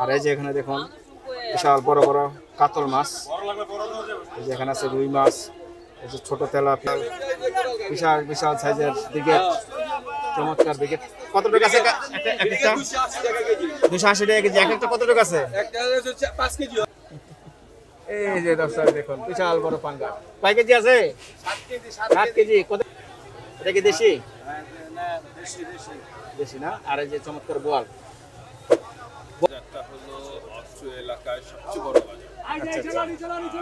আর এই যে এখানে দেখুন, বিশাল বড় বড় কাতল মাছ। এই যে এখানে আছে রুই মাছ, এই যে ছোট তেলাপিয়া, বিশাল বিশাল সাইজের দিকে চমৎকার দিকে কত আছে? কত আছে? দেখুন, বিশাল বড় কেজি আছে? সাত কেজি। এটা না? আর এই যে চমৎকার বোয়াল। এলাকায় সবচেয়ে বড় বাজার। আচ্ছা আচ্ছা।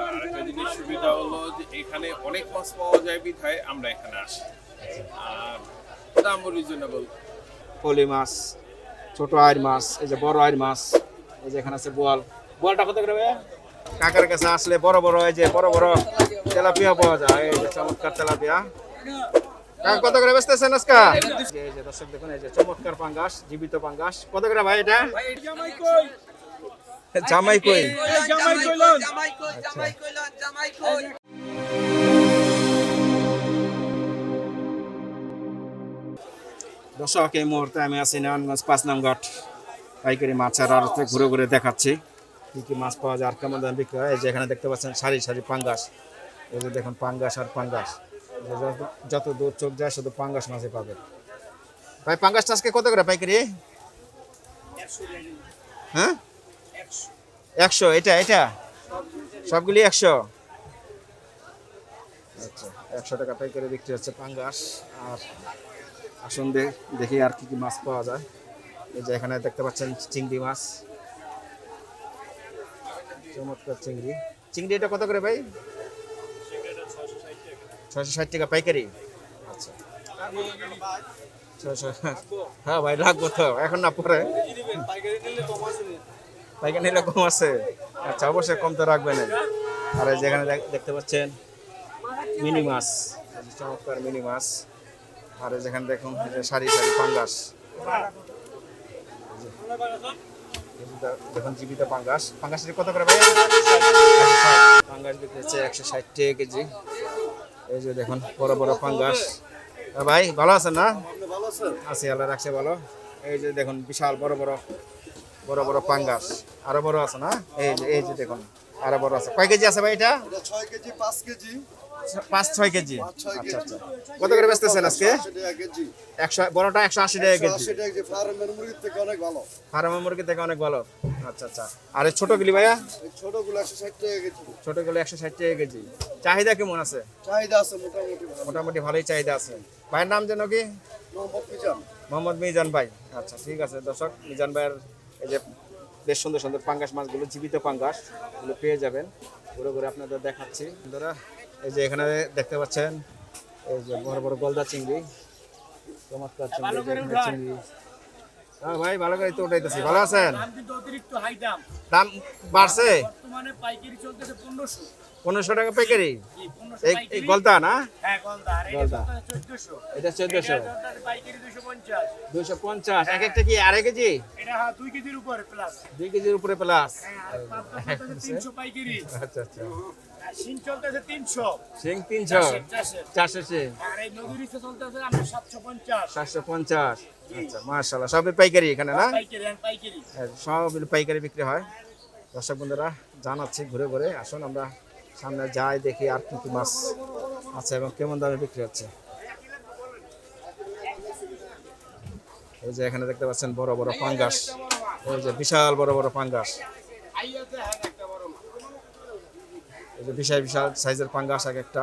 আর একটা জিনিস সুবিধা হলো যে এখানে অনেক মাছ পাওয়া যায় বিধায় আমরা এখানে আসি। আর দামও রিজনেবল পলি মাছ ছোট আয়ের মাছ এই যে বড় আয়ের মাছ এই যে এখানে আছে বোয়াল। বোয়ালটা কত করে কাকার কাছে আসলে বড় বড় এই যে বড় বড় তেলাপিয়া পাওয়া যায় এই যে চমৎকার তেলাপিয়া। কাকা কত করে বেচতেছেন আজকা? এই যে দর্শক দেখুন এই যে চমৎকার পাঙ্গাস জীবিত পাঙ্গাস। কত করে ভাই এটা? জামাই কই? জামাই কইলন জামাই কই জামাই কইলন জামাই কই দর্শক এই মুহূর্তে আমি আছি নারায়ণগঞ্জ পাঁচ নামঘাট পাইকারি মাছের আড়তে ঘুরে ঘুরে দেখাচ্ছি। কি কি মাছ পাওয়া যায় আর কেমন দাম বিক্রি হয়? এই যে এখানে দেখতে পাচ্ছেন সারি সারি পাঙ্গাস। এই যে দেখুন পাঙ্গাস আর পাঙ্গাস। যত- যত দূর চোখ যায় শুধু পাঙ্গাস মাছই পাবেন। ভাই পাঙ্গাস আজকে কত করে পাইকারি? হ্যাঁ? একশো, এটা এটা? সবগুলি একশো? আচ্ছা একশো টাকা পাইকারি বিক্রি হচ্ছে পাঙ্গাস। আর আসুন দেখি আর কি কি মাছ পাওয়া যায়। এই যে এখানে দেখতে পাচ্ছেন চিংড়ি মাছ। চমৎকার চিংড়ি। চিংড়ি এটা কত করে ভাই? ছয়শো ষাট টাকা পাইকারি। আচ্ছা। ছয়শো হ্যাঁ ভাই রাখব তো। এখন না পরে। পাইকারি এরকম আছে। আচ্ছা অবশ্যই কম তো রাখবেন আর যেখানে দেখতে পাচ্ছেন মিনি মাছ। চমৎকার মিনি মাছ। আর যেখানে দেখুন সারি সারি পাঙ্গাস। দেখুন জীবিত পাঙ্গাস। পাঙ্গাসের কত করে ভাই? পাঙ্গাস বিক্রি একশো ষাট টাকা কেজি। এই যে দেখুন বড় বড় পাঙ্গাস। ভাই ভালো আছেন না? আছি আল্লাহ রাখছে ভালো। এই যে দেখুন বিশাল বড় বড় বড় বড় পাঙ্গাস। আরও বড় আছে না? এই যে এই যে দেখুন আরও বড় আছে। কয় কেজি আছে ভাই এটা? ছয় কেজি পাঁচ কেজি। পাঁচ ছয় কেজি। আচ্ছা আচ্ছা। কত করে বেচতেছেন আজকে? একশো বড়টা একশো আশি টাকা কেজি। ফার্মের মুরগির থেকে অনেক ভালো। ফার্মের মুরগি থেকে অনেক ভালো। আচ্ছা আচ্ছা। আর এই ছোটগুলি ভাইয়া? ছোটগুলো একশো ষাট টাকা কেজি। ছোটগুলো একশো ষাট টাকা কেজি। চাহিদা কেমন আছে? চাহিদা আছে মোটামুটি মোটামুটি ভালোই চাহিদা আছে। ভাইয়ের নাম যেন কি? মোহাম্মদ মিজান। মোহাম্মদ মিজান ভাই। আচ্ছা ঠিক আছে দর্শক। মিজান ভাইয়ের এই যে বেশ সুন্দর সুন্দর পাঙ্গাস মাছগুলো জীবিত পাঙ্গাস এগুলো পেয়ে যাবেন। ঘুরে ঘুরে আপনাদের দেখাচ্ছি। বন্ধুরা এই যে এখানে দেখতে পাচ্ছেন এই যে বড় বড় গলদা চিংড়ি চমৎকার চিংড়ি চিংড়ি। হ্যাঁ ভাই ভালো করে তো উঠাইতেছি। ভালো আছেন? দাম বাড়ছে? বর্তমানে পাইকারি চলতেছে পনেরোশো। পনেরোশো টাকা পাইকারি? এই গলদা না? হ্যাঁ গলদা। এটা চোদ্দশো। দুশো পঞ্চাশ। দুইশো পঞ্চাশ। এক একটা কি আড়াই কেজি? হ্যাঁ দুই কেজির উপরে প্লাস দুই কেজির উপরে প্লাস হ্যাঁ তিনশো পাইকারি। আচ্ছা আচ্ছা। আর শিং চলতেছে তিনশো। সিং তিনশো। চারশো সিং আর এই নদীর চলতেছে আমরা সাতশো পঞ্চাশ। সাতশো পঞ্চাশ। আচ্ছা মার্শাল্লাহ সবই পাইকারি এখানে না? পাইকারি হ্যাঁ, সব পাইকারি বিক্রি হয়। দর্শক বন্ধুরা জানাচ্ছি ঘুরে ঘুরে। আসুন আমরা সামনে যাই দেখি আর কি কি মাছ আছে এবং কেমন দামে বিক্রি হচ্ছে। এই যে এখানে দেখতে পাচ্ছেন বড় বড় পাঙ্গাস। এই যে বিশাল বড় বড় পাঙ্গাস। এই যে বিশাল বিশাল সাইজের পাঙ্গাস এক একটা।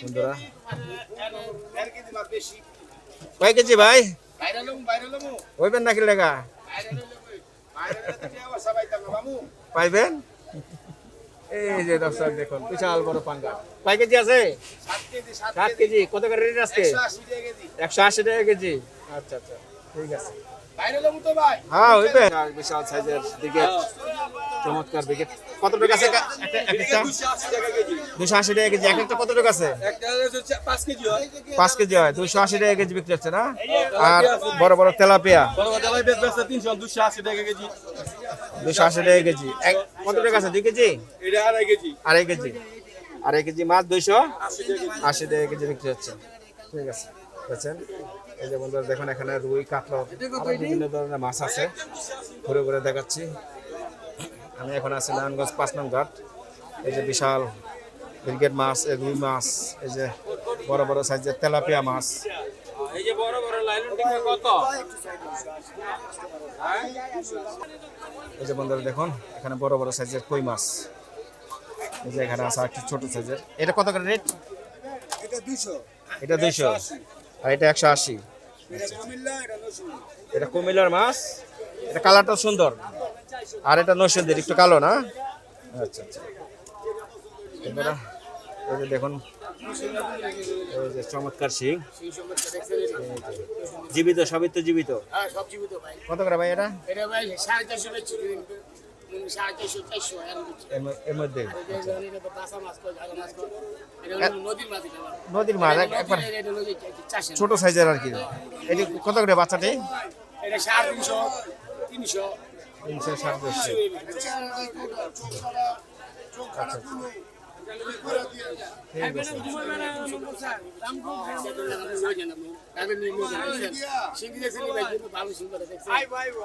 বন্ধুরা। কয় কেজি ভাই? হইবেন নাকি লেগা? পাইবেন? এই যে দর্শক দেখুন বিশাল বড় পাঙ্গা। কয় কেজি আছে? সাত কেজি কত করে রেট আজকে? একশো আশি টাকা কেজি। আচ্ছা আচ্ছা। ঠিক আছে। হ্যাঁ হইবে। বিশাল সাইজের দিকে। চমৎকার কত টাকা আছে? একটা- দুশো আশি টাকা কেজি। এক একটা কত টাকা আছে? পাঁচ কেজি হয়। দুশো আশি টাকা কেজি বিক্রি হচ্ছে না? আর বড় বড় তেলাপিয়া? দুশো আশি টাকা কেজি। এক কত টাকা আছে? দুই কেজি? আড়াই কেজি। আড়াই কেজি। মাছ দুইশো আশি টাকা কেজি। বিক্রি হচ্ছে। ঠিক আছে। বুঝছেন এই যে বন্ধুরা দেখুন এখানে রুই কাতলা বিভিন্ন ধরনের মাছ আছে। ঘুরে ঘুরে দেখাচ্ছি। আমি এখন আছি নারায়ণগঞ্জ পাঁচ নং ঘাট। এই যে বিশাল ব্রিগেড মাছ এই রুই মাছ এই যে বড় বড় সাইজের তেলাপিয়া মাছ। এই যে বড় বড় কত? এই যে বন্ধুরা দেখুন এখানে বড় বড় সাইজের কই মাছ। এই যে এখানে আছে একটু ছোট সাইজের। এটা কত করে রেট? এটা দুইশো। এটা দুইশো। আর এটা একশো আশি। এটা কুমিল্লার মাছ। এটা কালারটা সুন্দর। আর এটা নৈশন্দের একটু কালো না? আচ্ছা আচ্ছা। এই যে দেখুন এই যে চমৎকার সিং জীবিত সবই তো জীবিত? হ্যাঁ কত করে ভাই এটা? নদীর মাছ একবার ছোট সাইজের আর কি। এটি কত করে বাচ্চাটি? এটা সাড়ে তিনশো। তিনশো তিনশো ষাট দেড়শো আচ্ছা ঠিক আছে।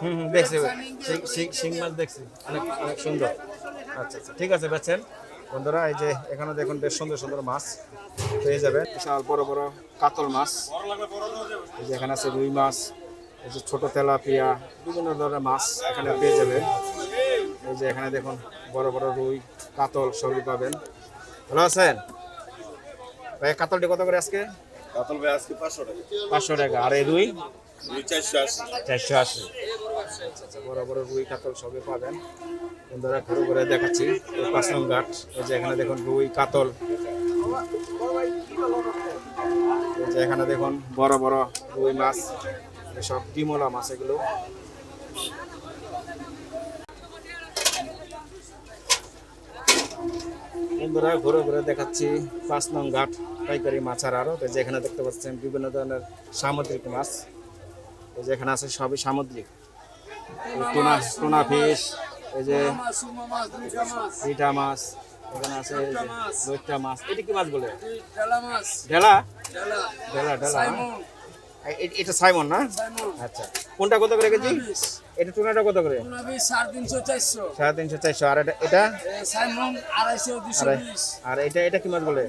হুম হুম দেখছি শিং- শিং- শিং মাছ দেখছি। অনেক অনেক সুন্দর। আচ্ছা আচ্ছা। ঠিক আছে বেছেন বন্ধুরা এই যে এখানে দেখুন বেশ সুন্দর সুন্দর মাছ পেয়ে যাবেন। বিশাল বড় বড় কাতল মাছ। এই যে এখানে আছে রুই মাছ এই যে ছোট তেলাপিয়া বিভিন্ন ধরনের মাছ এখানে পেয়ে যাবেন। এই যে এখানে দেখুন বড় বড় রুই কাতল সবই পাবেন। ভালো আছেন? ভাই কাতলটি কত করে আজকে? কাতল ভাই আজকে পাঁচশো টাকা। পাঁচশো টাকা। আর এই রুই? চারশো আশি। চারশো আশি। আচ্ছা আচ্ছা বড় বড় রুই কাতল সবই পাবেন। বন্ধুরা ঘুরে ঘুরে দেখাচ্ছি পাঁচ নং ঘাট। এই যে এখানে দেখুন রুই কাতল। এই যে এখানে দেখুন বড় বড় রুই মাছ। সব ডিমলা মাছ এগুলো। বন্ধুরা ঘুরে ঘুরে দেখাচ্ছি পাঁচ নং ঘাট পাইকারি মাছের আরও এই যে এখানে দেখতে পাচ্ছেন বিভিন্ন ধরনের সামুদ্রিক মাছ। এই যে এখানে আছে সবই সামুদ্রিক। টুনা টুনা ফিশ এই যে রিটা মাছ এখানে আছে মাছ। এটা কি মাছ বলে? ঢেলা? ঢেলা। ঢেলা না? এটা সাইমন না? আচ্ছা। কোনটা কত করে কেজি? এটা টুনাটা কত করে? সাড়ে তিনশো চারশো। সাড়ে তিনশো চারশো। আর এটা এটা? সাইমন আড়াইশো দুশো আর এটা এটা কি মাছ বলে?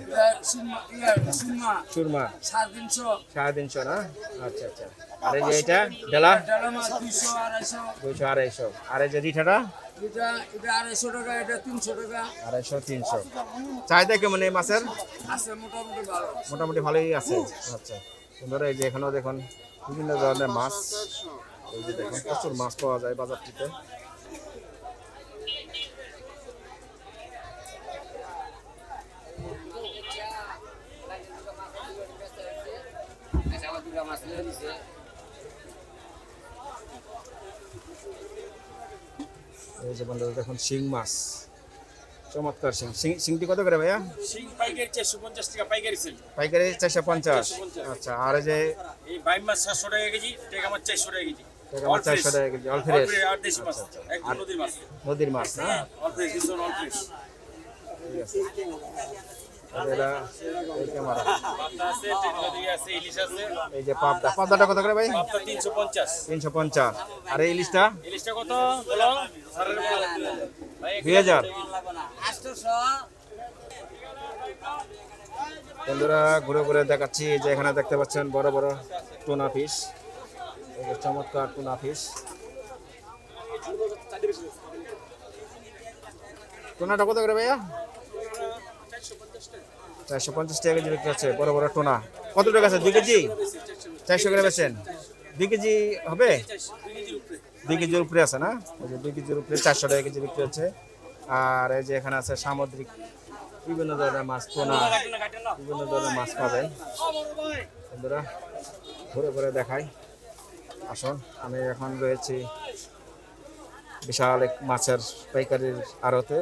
সুরমা সুরমা। সাড়ে তিনশো। সাড়ে তিনশো না? আচ্ছা আচ্ছা। আর এই যে এটা ডালা? দুইশো আড়াইশো। আর এই যে রিঠাটা আড়াইশো টাকা এটা তিনশো টাকা। আড়াইশো তিনশো। চাহিদা কেমন এই মাছের? মোটামুটি ভালো। মোটামুটি ভালোই আছে। আচ্ছা। সুন্দর এই যে এখানেও দেখুন বিভিন্ন ধরনের মাছ। এই যে দেখুন, প্রচুর মাছ পাওয়া যায় বাজারটিতে। এই যে বন্ধুরা, দেখুন শিং মাছ। চমৎকার শিং শিং শিংটি কত করে ভাইয়া? সিং পাইকারি চারশো পঞ্চাশ টাকা পাইকারি সেল পাইকারি চারশো পঞ্চাশ। আচ্ছা আর এই যে এই বাইম মাছ টাকা কেজি টেকা মাছ টাকা কেজি। টাকা মাছ চারশো টাকা কেজি অল ফ্রেশ আর দেশি মাছ। একদম নদীর মাছ। নদীর মাছ না? অল ফ্রেশ দিন অল ফ্রেশ আর এই ক্যামেরা পাতা আছে। টেকলা দিয়ে আছে ইলিশ আছে। এই যে পাবদা। পাবদাটা কত করে ভাই? তিনশো পঞ্চাশ। তিনশো পঞ্চাশ। আর এই ইলিশটা? ইলিশটা কত? দুই হাজার। বন্ধুরা, ঘুরে ঘুরে দেখাচ্ছি যে এখানে দেখতে পাচ্ছেন বড় বড় টুনা ফিশ চমৎকার টুনা ফিশ টুনাটা কত করে ভাইয়া? চারশো পঞ্চাশ টাকা কেজি বিক্রি হচ্ছে, বড় বড় টোনা। কত টাকা আছে? দুই কেজি? চারশো করে বেছেন দুই কেজি হবে? দুই কেজির উপরে আছে না? দুই কেজির উপরে চারশো টাকা কেজি বিক্রি হচ্ছে। আর এই যে এখানে আছে সামুদ্রিক বিভিন্ন ধরনের মাছ, পোনা, বিভিন্ন ধরনের মাছ পাবেন। বন্ধুরা, ঘুরে ঘুরে দেখাই। আসুন, আমি এখন রয়েছি বিশাল এক মাছের পাইকারির আড়তে।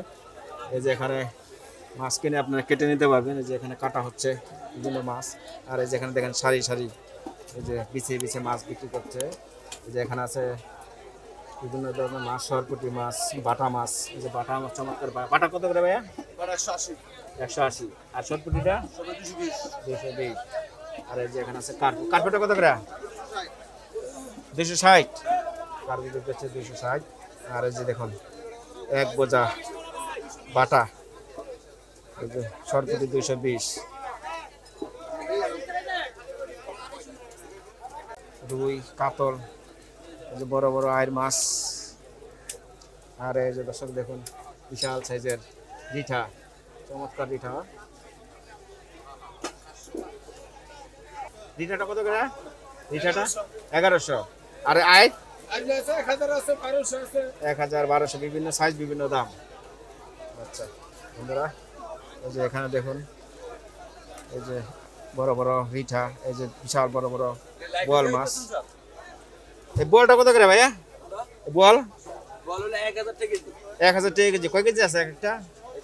এই যে এখানে মাছ কিনে আপনারা কেটে নিতে পারবেন। এই যে এখানে কাটা হচ্ছে বিভিন্ন মাছ। আর এই যে এখানে দেখেন সারি সারি এই যে বিছিয়ে বিছিয়ে মাছ বিক্রি করছে। এই যে এখানে আছে বিভিন্ন ধরনের মাছ সরপুটি মাছ বাটা মাছ এই যে বাটা মাছ চমৎকার বাটা। কত করে ভাইয়া? একশো আশি। একশো আশি। আর সরপুটিটা? দুশো বিশ। আর এই যে এখানে আছে কার্পু কার্পুটা কত করে? দুশো ষাট। কার্পু হচ্ছে দুশো ষাট। আর এই যে দেখুন এক বোঝা বাটা। এই যে সরপুটি দুইশো বিশ। রুই কাতল যে বড় বড় আয়ের মাছ। আর এই যে দর্শক দেখুন, বিশাল সাইজের রিঠা, চমৎকার রিঠা। রিঠাটা কত করে? রিঠাটা এগারোশো। আর আয়? এক হাজার বারোশো। বিভিন্ন সাইজ, বিভিন্ন দাম। আচ্ছা বন্ধুরা, এই যে এখানে দেখুন, এই যে বড় বড় রিঠা, এই যে বিশাল বড় বড় বোয়াল মাছ। এই বোয়ালটা কত করে ভাইয়া? বলো। এক হাজার টাকা কেজি। কেজি। কয় কেজি আছে এক একটা?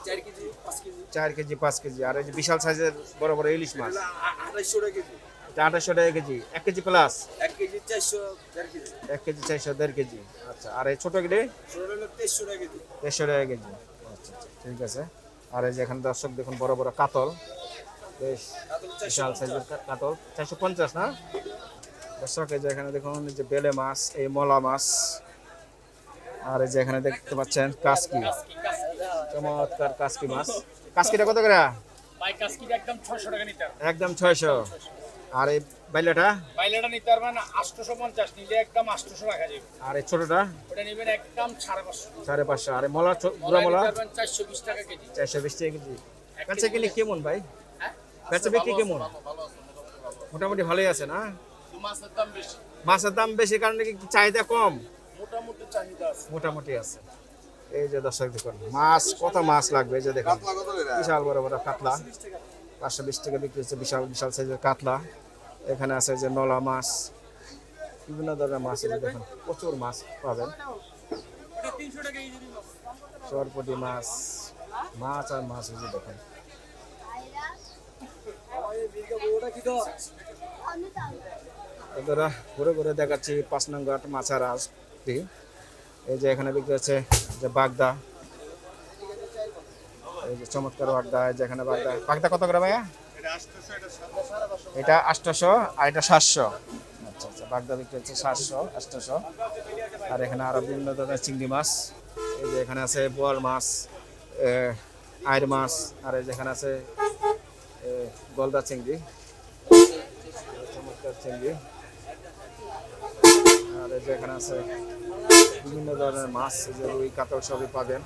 চার কেজি পাঁচ কেজি। KG KG. আর এই যে বিশাল সাইজের বড় বড় ইলিশ মাছ। টাকা কেজি। আঠাশশো টাকা কেজি। এক কেজি প্লাস এক কেজি চারশো এক কেজি চারশো দেড় কেজি। আচ্ছা আর এই ছোট ছোট তেইশশো টাকা কেজি। দেড়শো টাকা কেজি। আচ্ছা আচ্ছা ঠিক আছে। আর এই যে এখানে দর্শক দেখুন বড় বড় কাতল। বেশ বিশাল সাইজের কাতল। চারশো পঞ্চাশ না? দর্শক এই যে এখানে দেখুন যে বেলে মাছ এই মলা মাছ আর এই যে এখানে দেখতে পাচ্ছেন কাসকি। চমৎকার কাসকি মাছ। কাসকিটা কত করে? একদম ছয়শো আর এই বাইলাটা? বাইলেটা নিতে পারবেন আটশোশো পঞ্চাশ নিলে একদম আটশোশো রাখা যাবে। আর এই ছোটটা? ওটা নেবেন একদম সাড়ে পাঁচশো। সাড়ে পাঁচশো। আর মলা গুড়া মলা চারশো বিশ টাকা কেজি। চারশো বিশ টাকা কেজি। বেচা কিনে কেমন ভাই? বেচা বিক্রি কেমন? মোটামুটি ভালোই আছে না? মাছের দাম বেশি। মাছের দাম বেশি কারণে কি চাহিদা কম? মোটামুটি চাহিদা আছে। মোটামুটি আছে। এই যে দর্শক দেখুন মাছ কত মাছ লাগবে? এই যে দেখুন বিশাল বড় বড় কাতলা। পাঁচশো বিশ টাকা বিক্রি হচ্ছে বিশাল বিশাল সাইজের কাতলা। এখানে আছে যে নলা মাছ বিভিন্ন ধরনের মাছ দেখুন প্রচুর মাছ পাবেন। সরপটি মাছ মাছ আর মাছ এই যে দেখুন। এবারে ঘুরে ঘুরে দেখাচ্ছি পাঁচ নং ঘাট মাছার আসটি এই যে এখানে বিক্রি হচ্ছে যে বাগদা। এই যে চমৎকার বাগদা এই যে এখানে বাগদা। বাগদা কত করে ভাইয়া? এটা আটশোশো আর এটা সাতশো। আচ্ছা আচ্ছা বাগদা বিক্রি হচ্ছে সাতশো আটশোশো আর এখানে আরও বিভিন্ন ধরনের চিংড়ি মাছ। এই যে এখানে আছে বোয়াল মাছ এ, আইর মাছ আর এই যেখানে আছে গলদা চিংড়ি। চমৎকার চিংড়ি। যে এখানে আছে বিভিন্ন ধরনের মাছ, যে রুই, কাতল সবই পাবেন।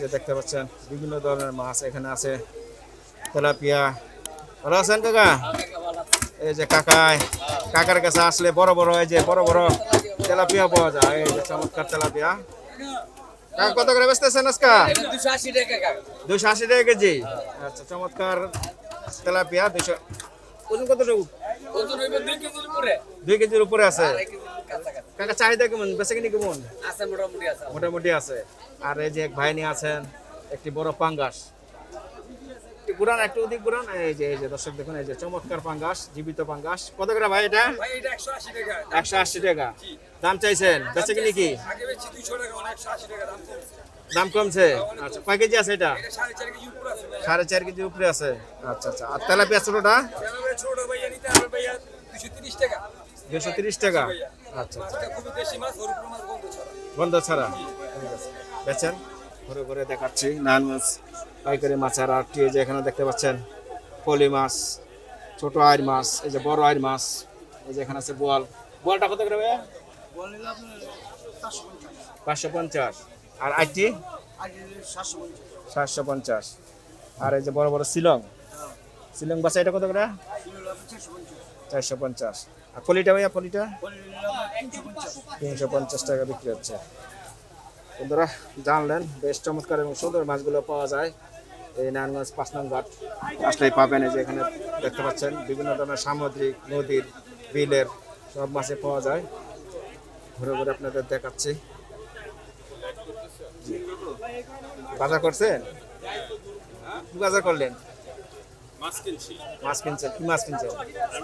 যে দেখতে পাচ্ছেন, বিভিন্ন ধরনের মাছ এখানে আছে। তেলাপিয়া। ভালো আছেন কাকা? এই যে কাকায়। কাকার কাছে আসলে বড় বড়, এই যে বড় বড় তেলাপিয়া পাওয়া যায়। এই যে চমৎকার তেলাপিয়া। কাকা, কত করে বেচতেছেন আজকা? দুশো আশি টাকা কেজি। আচ্ছা চমৎকার তেলাপিয়া দুশো ওজন কতটুকু? ওজন দুই কেজির উপরে। দুই কেজির উপরে আছে। কাকা চাহিদা কেমন? বেচে কিনি কেমন? আছে মোটামুটি আছে। মোটামুটি আছে। আর এই যে এক ভাই নিয়ে আছেন একটি বড় পাঙ্গাস। একটু একটু ওদিক ঘুরান। এই যে এই যে দর্শক দেখুন এই যে চমৎকার পাঙ্গাস জীবিত পাঙ্গাস। কত করে ভাই এটা? একশো আশি টাকা। দাম চাইছেন? বেচে কিনি কি? দাম কমছে। আচ্ছা কয় কেজি আছে এটা? সাড়ে চার কেজি উপরে আছে আচ্ছা আচ্ছা। আর তেলাপিয়া ছোটটা? এভাবে ছোট ভাইয়া নিতে ভাইয়া দুশো তিরিশ টাকা। দুশো তিরিশ টাকা? আচ্ছা আচ্ছা। গন্ধ ছাড়া। বেচেন? ঘুরে ঘুরে দেখাচ্ছি। নান মাছ পাইকারি মাছ আর আটটি যে এখানে দেখতে পাচ্ছেন। পলি মাছ ছোট আয়ের মাছ এই যে বড় আয়ের মাছ এই যে এখানে আছে বোয়াল। বোয়ালটা কত করে ভাইয়া? পাঁচশো পঞ্চাশ। আর আইটি? সাতশো পঞ্চাশ। আর এই যে বড় বড় শিলং? শিলং বাসা এটা কত করে? চারশো পঞ্চাশ। আর পলিটা ভাইয়া, পলিটা? তিনশো পঞ্চাশ টাকা বিক্রি হচ্ছে। বন্ধুরা, জানলেন, বেশ চমৎকার এবং সুন্দর মাছগুলো পাওয়া যায় এই নারায়ণগঞ্জ পাঁচ নং ঘাট। আসলেই পাবেন এই যে এখানে দেখতে পাচ্ছেন, বিভিন্ন ধরনের সামুদ্রিক, নদীর, বিলের সব মাছে পাওয়া যায়। ঘুরে ঘুরে আপনাদের দেখাচ্ছি। বাজার করছেন? বাজার করলেন? মাছ কিনছি। মাছ কিনছেন? কি মাছ কিনছেন?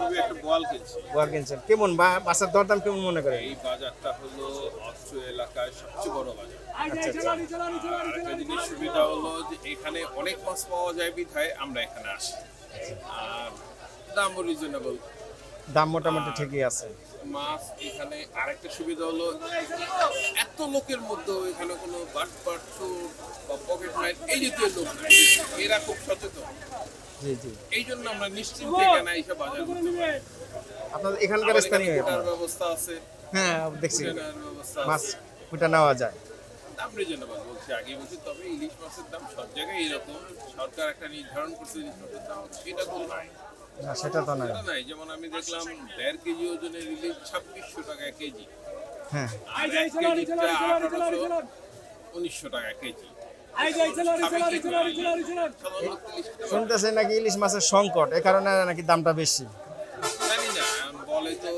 আমি একটা বল কিনছি। কিনছেন। কেমন বা মাছের দরদাম কেমন মনে করেন? এই বাজারটা হলো অস্ত্র এলাকায় সবচেয়ে বড় বাজার। আচ্ছা আচ্ছা। আর একটা জিনিস সুবিধা হলো যে এখানে অনেক মাছ পাওয়া যায় বিধায় আমরা এখানে আসি। আর দামও রিজনেবল দাম মোটামুটি ঠিকই আছে। মাছ এখানে আরেকটা সুবিধা হলো এত লোকের মধ্যে এখানে কোনো বাট পাট বা পকেট মাইট এই জাতীয় লোক নাই। এরা খুব সচেতন। জি জি। এই জন্য আমরা নিশ্চিন্তে এখানে এইসব বাজার করতে পারি। আপনাদের এখানকার স্থানীয় ব্যবস্থা আছে। হ্যাঁ দেখছি। মাছ কুটা নেওয়া যায়। দাম রিজনেবল বলছি আগে বলছি তবে ইলিশ মাছের দাম সব জায়গায় এরকম। সরকার একটা নির্ধারণ করছে ইলিশ মাছের দাম সেটা তো নাই। না সেটা তো নাই। যেমন আমি দেখলাম দেড় কেজি ওজনের ইলিশ ছাব্বিশশো টাকা কেজি। হ্যাঁ। উনিশশো টাকা কেজি। শুনতেছে নাকি ইলিশ মাছের সংকট এ কারণে নাকি দামটা বেশি? বলে তো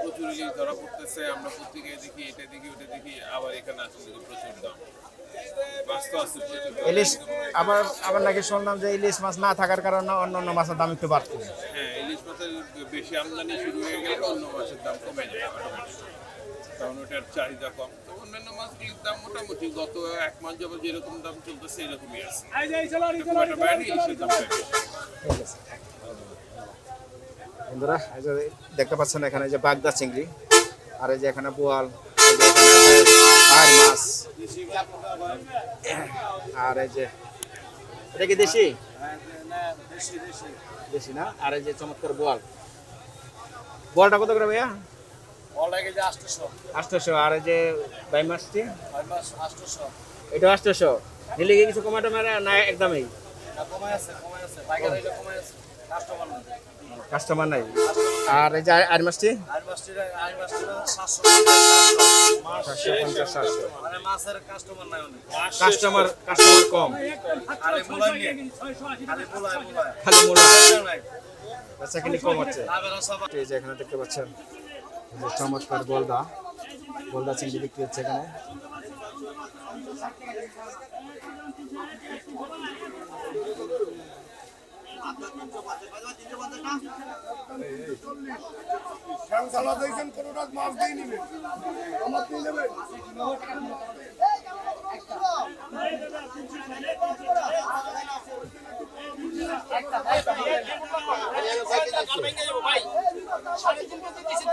প্রচুর ইলিশ ধরা পড়তেছে আমরা পত্রিকায় দেখি এটা দেখি ওটা দেখি আবার এখানে আসলে প্রচুর দাম। ইলিশ আবার আবার নাকি শুনলাম যে ইলিশ মাছ না থাকার কারণে অন্য অন্য মাছের দাম একটু বাড়ছে। হ্যাঁ ইলিশ মাছের বেশি আমদানি শুরু হয়ে গেলে অন্য মাছের দাম কমে যায়। কারণ ওটার চাহিদা কম। অন্যান্য মাছগুলির দাম মোটামুটি? গত এক মাস যাবত যেরকম দাম চলতেছে এরকমই আছে। বন্ধুরা দেখতে পাচ্ছেন এখানে যে বাগদা চিংড়ি আর এই যে এখানে বোয়াল মাছ। আর এই যে এটা কি দেশি? দেশি না? আর এই যে চমৎকার বোয়াল। বোয়ালটা কত করে ভাইয়া? আটশোশো আর এই যে বাই এটা আটশোশো নিলে কি কিছু কমাটো মারা না একদমই? কাস্টমার নাই। আর এই যে আর মাছটি সাতশো পঞ্চাশ সাতশো মাছের কাস্টমার নাই কাস্টমার কাস্টমার কম। খালি মোলা বেচা কিনি কম হচ্ছে। এই যে এখানে দেখতে পাচ্ছেন। চমৎকার গোলদা গোলদা চিংড়ি বিক্রি হচ্ছে এখানে।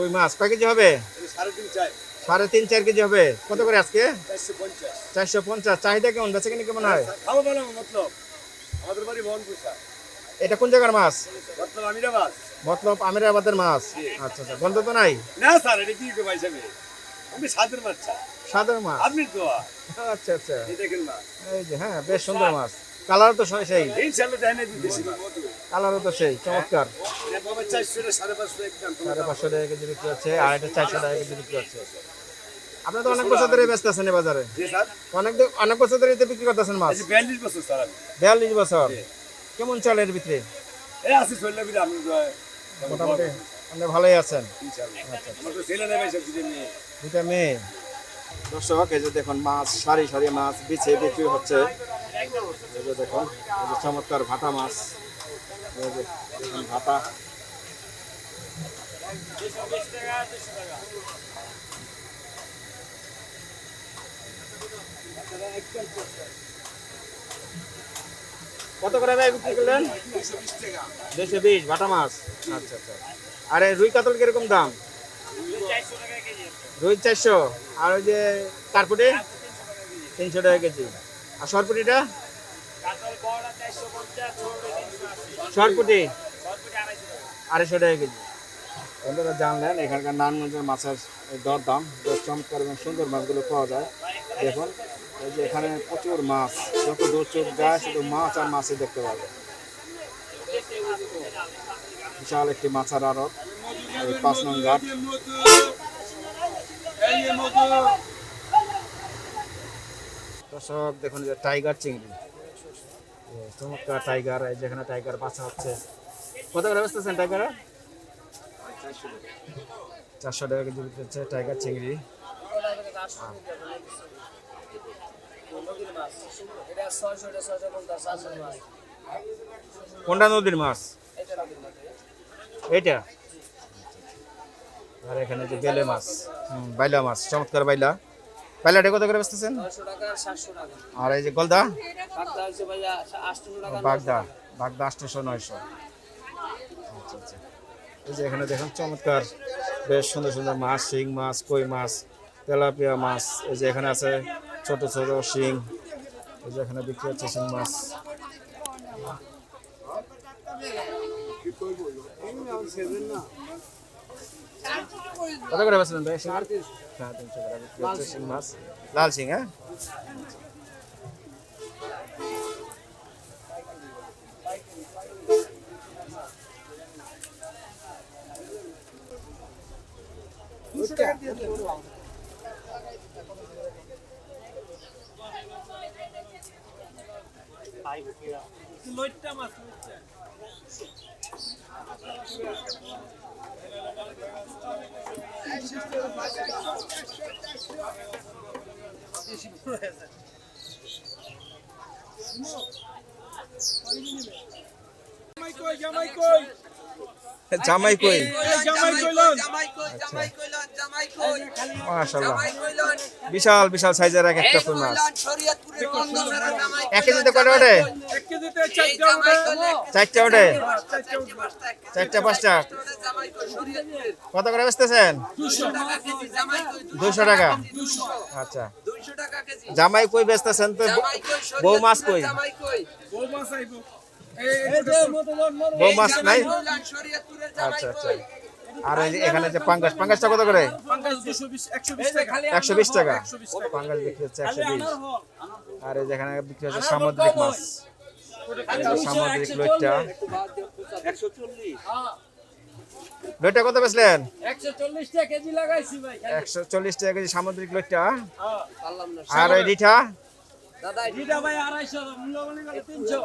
রুই মাছ। কয় কেজি হবে? সাড়ে তিন চার কেজি হবে। কত করে আজকে? চারশো পঞ্চাশ। চাহিদা কেমন? বেচা কিনি কেমন হয়? আমাদের বাড়ি এটা কোন জায়গার মাছ? মতলব আমিরাবাদ। আমিরাবাদের মাছ। আচ্ছা আচ্ছা। গন্ধ তো নাই? না স্যার এটা কি কমাই যাবে আমি সাদের মাছ সাধারণ মাছ? আপনি তো আচ্ছা আচ্ছা। এই দেখেন মাছ এই যে হ্যাঁ বেশ সুন্দর মাছ। কালার তো সেই। কালারও তো সেই চমৎকার। সাড়ে পাঁচশো টাকা কেজি বিক্রি হচ্ছে আর এটা চারশো টাকা কেজি বিক্রি হচ্ছে। আপনি তো অনেক বছর ধরে ব্যস্ত আছেন বাজারে। জি স্যার। অনেক অনেক বছর ধরে এতে বিক্রি করতেছেন মাছ। এই বিয়াল্লিশ বছর বিয়াল্লিশ বছর। কেমন চলে এর ভিতরে? এই আসি চললে বিরে আমি মোটামুটি আপনি ভালোই আছেন। কিছু নিয়ে দুটা মেয়ে। দর্শক এই যে দেখুন মাছ সারি সারি মাছ বিছে বিক্রি হচ্ছে। দেখুন চমৎকার মাছ। কত করে ভাই বিক্রি করলেন? দুশো বিশ, ভাটা মাছ। আচ্ছা আচ্ছা। আরে রুই কাতল কীরকম দাম? রুই চারশো। আর ওই যে কার্পুটে তিনশো টাকা কেজি। আর সরপুটিটা সরপুটি? আড়াইশো টাকা কেজি। বন্ধুরা জানলেন, এখানকার নারায়ণগঞ্জের মাছের দর দাম চমৎকার এবং সুন্দর মাছগুলো পাওয়া যায়। দেখুন, এই যে এখানে প্রচুর মাছ, যত দূর চোখ যায়, শুধু মাছ আর মাছই দেখতে পাবে। বিশাল একটি মাছের আড়ত পাঁচ নং ঘাট। দর্শক, দেখুন যে টাইগার চিংড়ি। চমৎকার টাইগার এই যেখানে টাইগার বাচ্চা হচ্ছে। কত করে বেচতেছেন টাইগার চারশো টাকা কেজি বিক্রি টাইগার চিংড়ি। এটা এটা কোনটা নদীর মাছ? এইটা। আর এখানে যে বেলে মাছ বাইলা মাছ, চমৎকার বাইলা। বাইলাটা কত করে বেচতেছেন? আর এই যে গলদা? বাগদা আটশো বাগদা বাগদা আটশোশো নয়শো। আচ্ছা আচ্ছা। এই যে এখানে দেখুন চমৎকার বেশ সুন্দর সুন্দর মাছ শিং মাছ কই মাছ তেলাপিয়া মাছ এই যে এখানে আছে ছোট ছোট শিং এই যে এখানে বিক্রি হচ্ছে শিং মাছ। কত করে বেচলেন ভাই? হ্যাঁ তিনশো বিক্রি হচ্ছে শিং মাছ লাল শিং হ্যাঁ Jamaicoi, Jamaicoi! জামাই কই? মাশাআল্লাহ। বিশাল বিশাল সাইজের এক একটা কই মাছ। এক কেজিতে কয়টা ওঠে? চারটা ওঠে। চারটা পাঁচটা? কত করে বেচতেছেন? দুশো টাকা। আচ্ছা। জামাই কই বেচতেছেন তো? বউ মাছ কই? বউ মাছ নাই? আচ্ছা আচ্ছা। এখানে পাঙ্গাস কত করে? একশো বিশ টাকা। হচ্ছে একশো বিশ। আর এই যেখানে বিক্রি হচ্ছে সামুদ্রিক মাছ। সামুদ্রিক কত একশো চল্লিশ টাকা কেজি সামুদ্রিক লইটটা। আর রিঠা? দাদা এটা ভাই আড়াইশো তিনশো।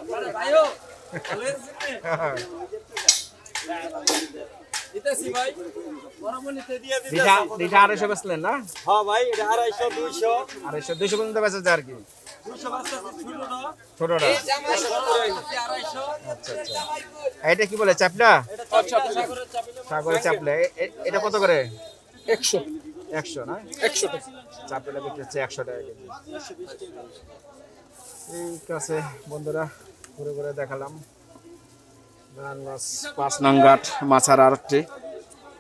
আড়াইশো বেচলেন না? হ্যাঁ ভাই এটা আড়াইশো দুইশো। আড়াইশো দুইশো পর্যন্ত বেচেছে আর কি? ছোটটা? ছোটটা আচ্ছা আচ্ছা। এটা কি বলে চাপলা সাগরের চাপিলে। এটা কত করে? একশো। একশো না? একশো টাকা। চাপলা বিক্রি হচ্ছে একশো টাকা কেজি। ঠিক আছে বন্ধুরা। ঘুরে ঘুরে দেখালাম। পাঁচ নাঙ্গাট মাছার আরেকটি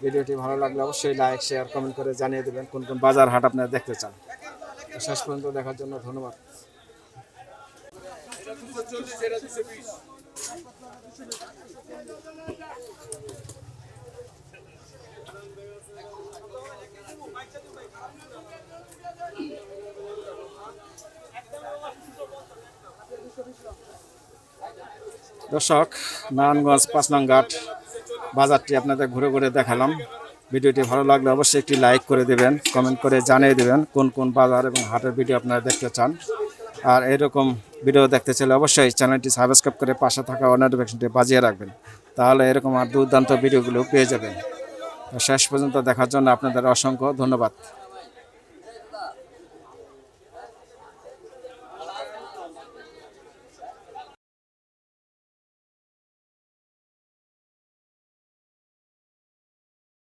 ভিডিওটি ভালো লাগলে অবশ্যই লাইক শেয়ার কমেন্ট করে জানিয়ে দেবেন কোন কোন বাজার হাট আপনারা দেখতে চান। শেষ পর্যন্ত দেখার জন্য ধন্যবাদ। দর্শক, নারায়ণগঞ্জ পাঁচ নং ঘাট বাজারটি আপনাদের ঘুরে ঘুরে দেখালাম। ভিডিওটি ভালো লাগলে অবশ্যই একটি লাইক করে দেবেন, কমেন্ট করে জানিয়ে দেবেন কোন কোন বাজার এবং হাটের ভিডিও আপনারা দেখতে চান। আর এরকম ভিডিও দেখতে চাইলে অবশ্যই চ্যানেলটি সাবস্ক্রাইব করে পাশে থাকা নোটিফিকেশনটি বাজিয়ে রাখবেন, তাহলে এরকম আর দুর্দান্ত ভিডিওগুলো পেয়ে যাবেন। শেষ পর্যন্ত দেখার জন্য আপনাদের অসংখ্য ধন্যবাদ।